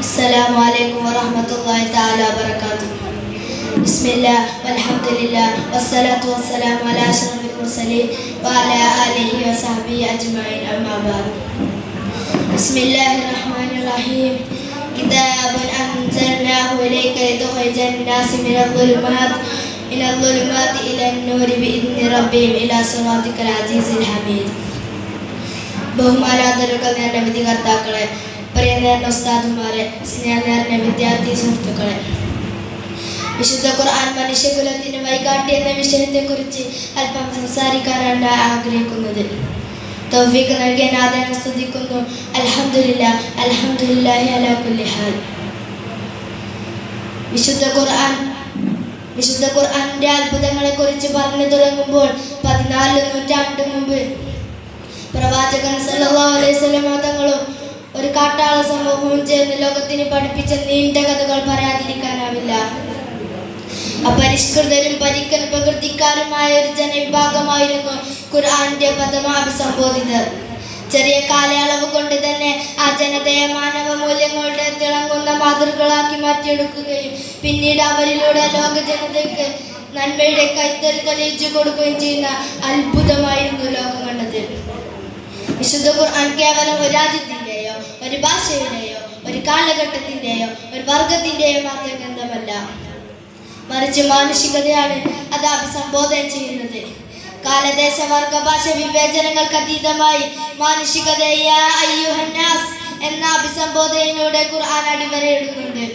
السلام عليكم ورحمة الله تعالى وبركاته بسم الله والحمد لله والصلاة والسلام على أشرف المرسلين وعلى آله وصحبه أجمعين أما بعد بسم الله الرحمن الرحيم كتاب أنزلناه إليك لتخرج الناس من الظلمات من الظلمات إلى النور بإذن ربهم إلى صراطك العزيز الحميد ബഹുമാനാദരകൾ നേർന്ന വിധികർത്താക്കളെ പ്രിയ നേർന്ന ഉസ്താദുമാരെ സ്നേഹ നേർന്ന വിദ്യാർത്ഥി സുഹൃത്തുക്കളെ. വിശുദ്ധ ഖുർആൻ മനുഷ്യകുലത്തിന് വൈകാട്ടി എന്ന വിഷയത്തെക്കുറിച്ച് അല്പം സംസാരിക്കാനാണ് ആഗ്രഹിക്കുന്നത്. തൗഫീഖ് നൽകിയ നാഥനെ സ്തുതിക്കുന്നു. അലഹമില്ല അലഹമില്ലാഹി അലാ ഹാൽ. വിശുദ്ധ ഖുർആൻ വിശുദ്ധ ഖുർആാന്റെ അത്ഭുതങ്ങളെ കുറിച്ച് പറഞ്ഞു തുടങ്ങുമ്പോൾ പതിനാല് നൂറ്റാണ്ട് മുമ്പ് പ്രവാചകൻ സല്ലാ അലൈഹി തങ്ങളും ഒരു കാട്ടാള സമൂഹവും ചേർന്ന് ലോകത്തിന് പഠിപ്പിച്ച നീണ്ട കഥകൾ പറയാതിരിക്കാനാവില്ല. അപരിഷ്കൃതരും പരിക്കൻ പ്രകൃതിക്കാരുമായ ഒരു ജനവിഭാഗമായിരുന്നു ഖുർആന്റെ പദം അഭിസംബോധിതർ ചെറിയ കാലയളവ് കൊണ്ട് തന്നെ ആ ജനതയെ മാനവ മൂല്യങ്ങളുടെ തിളങ്ങുന്ന മാതൃകളാക്കി മാറ്റിയെടുക്കുകയും പിന്നീട് അവരിലൂടെ ലോക ജനതയ്ക്ക് നന്മയുടെ കൈത്തറി തെളിയിച്ചു കൊടുക്കുകയും ചെയ്യുന്ന അത്ഭുതമായിരുന്നു ലോകം കണ്ടത്. വിശുദ്ധ ഖുർആൻ കേവലം ഒരു ഒരു ഭാഷയുടെയോ ഒരു കാലഘട്ടത്തിന്റെയോ ഒരു വർഗത്തിന്റെയോ മാത്രം ഗ്രന്ഥമല്ല. മറിച്ച് മാനുഷികതയാണ് അത് അഭിസംബോധന ചെയ്യുന്നത്. കാലദേശ വർഗ ഭാഷ വിവേചനങ്ങൾക്ക് അതീതമായി മാനുഷികതയ അയ്യുഹന്നാസ് എന്ന അഭിസംബോധനയിലൂടെ ഖുർആൻ അടിവരയിടുന്നുണ്ട്.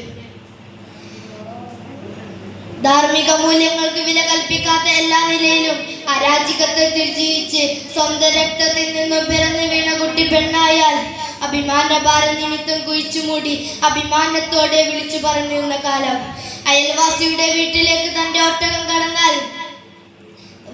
ധാർമ്മിക മൂല്യങ്ങൾക്ക് വില കൽപ്പിക്കാത്ത എല്ലാ നിലയിലും അരാജകത്വത്തിൽ ജീവിച്ച് സ്വന്തം രക്തത്തിൽ നിന്നും അഭിമാന ഭാരം നിമിത്തം കുഴിച്ചുമൂടി അഭിമാനത്തോടെ വിളിച്ചു പറഞ്ഞിരുന്ന കാലം. അയൽവാസിയുടെ വീട്ടിലേക്ക് തന്റെ ഒട്ടകം കടന്നാൽ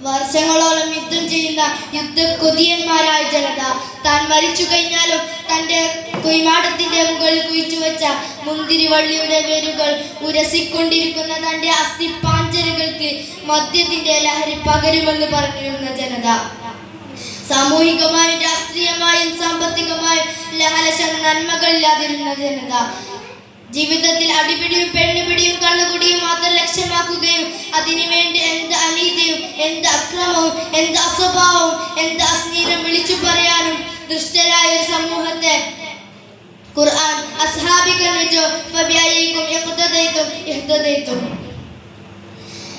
വർഷങ്ങളോളം യുദ്ധം ചെയ്യുന്ന യുദ്ധ കൊതിയന്മാരായ ജനത. താൻ മരിച്ചു കഴിഞ്ഞാലും തന്റെ കുയിമാടത്തിന്റെ മുകളിൽ കുഴിച്ചു വെച്ച മുന്തിരിവള്ളിയുടെ വേരുകൾ ഉരസിക്കൊണ്ടിരിക്കുന്ന തന്റെ അസ്ഥിപ്പാഞ്ചലുകൾക്ക് മദ്യത്തിന്റെ ലഹരി പകരുമെന്ന് പറഞ്ഞിരുന്ന ജനത. സാമൂഹികമായും രാഷ്ട്രീയമായും സാമ്പത്തികമായും ലഹലശ നന്മകളില്ലാതിരുന്ന ജനത ജീവിതത്തിൽ അടിപിടിയും പെണ്ണുപിടിയും കള്ളുകുടിയും മാത്രം ലക്ഷ്യമാക്കുകയും അതിനുവേണ്ടി എന്ത് അനീതിയും എന്ത് അക്രമവും എന്ത് അസ്വഭാവവും എന്ത് അശ്ലീലം വിളിച്ചു പറയാനും ദുഷ്ടരായ ഒരു സമൂഹത്തെ ഖുർആൻ അസ്ഹാബികൾ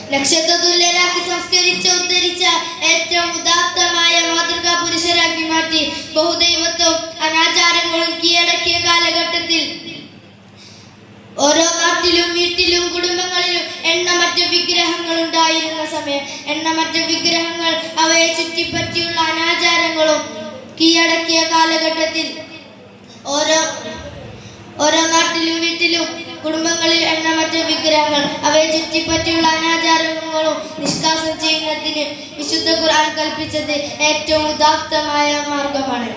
ഇഹ്തദൈതും നക്ഷത്രതുല്യരാക്കി സംസ്കരിച്ച ഉദ്ധരിച്ച ഏറ്റവും ഉദാത്തമായ മാതൃകാ പുരുഷരാക്കി മാറ്റി ബഹുദൈവത്വം അനാചാരങ്ങളും കീഴടക്കിയ കാലഘട്ടത്തിൽ ഓരോ നാട്ടിലും വീട്ടിലും കുടുംബങ്ങളിലും എണ്ണമറ്റ വിഗ്രഹങ്ങൾ ഉണ്ടായിരുന്ന സമയം. എണ്ണമറ്റ വിഗ്രഹങ്ങൾ അവയെ ചുറ്റിപ്പറ്റിയുള്ള അനാചാരങ്ങളും കീഴടക്കിയ കാലഘട്ടത്തിൽ ഓരോ ഓരോ നാട്ടിലും വീട്ടിലും കുടുംബങ്ങളിൽ എണ്ണമറ്റ വിഗ്രഹങ്ങൾ അവയെ ചുറ്റിപ്പറ്റിയുള്ള അനാചാരങ്ങളും നിഷ്കാസം ചെയ്യുന്നതിന് വിശുദ്ധ ഖുർആൻ കൽപ്പിച്ചത് ഏറ്റവും ഉദാത്തമായ മാർഗമാണ്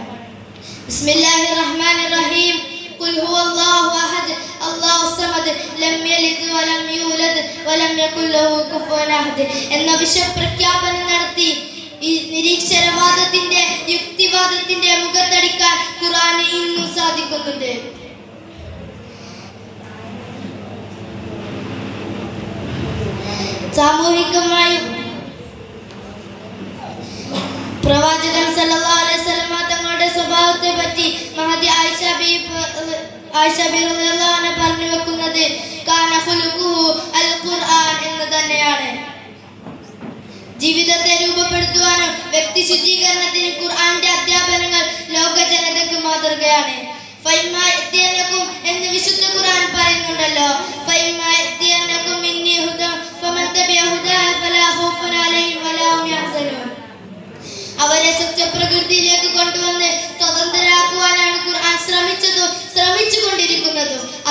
ബിസ്മില്ലാഹിർ റഹ്മാനിർ റഹീം قل هو الله أحد الله الصمد لم يلد ولم يولد ولم يكن له كفوا أحد എന്ന വിശ്വപ്രഖ്യാപനം നടത്തി ഈ നിരീക്ഷരവാദത്തിന്റെ യുക്തിവാദത്തിന്റെ മുഖത്തടിക്കാൻ ഖുർആന് ഇന്നും സാധിക്കുന്നുണ്ട് സാമൂഹികമായും പ്രവാചകൻ സല്ലല്ലാഹു അലൈഹി വസല്ലമ തങ്ങളുടെ സ്വഭാവത്തെ പറ്റി മഹതി ആയിഷ ബി ആയിഷ ബി റളിയല്ലാഹു അൻഹ പറഞ്ഞു വെക്കുന്നത് ഖുർആൻ എന്ന് തന്നെയാണ്. ജീവിതത്തെ രൂപപ്പെടുത്തുവാനും വ്യക്തി ശുചീകരണത്തിന് ഖുർആന്റെ അധ്യാപനങ്ങൾ ലോക ജനതയ്ക്ക് മാതൃകയാണ്. ഫൈമാ എന്ന് വിശുദ്ധ ഖുർആൻ പറയുന്നുണ്ടല്ലോ. ഫൈമാ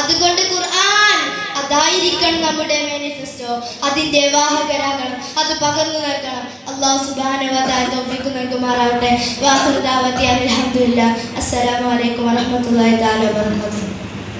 അതുകൊണ്ട് ഖുർആൻ അതായിരിക്കണം നമ്മുടെ മാനിഫെസ്റ്റോ അതിന്റെ വാഹകരാകണം. അത് പകർന്നു നൽകണം. അള്ളാഹു സുബാനുവതായ തോഫിക്ക് നൽകുമാറാവട്ടെ. വാഹുദാവത്തി അലഹമുല്ല അസ്സലാമലൈക്കും വരഹമുല്ലാ താല വർക്കാത്തു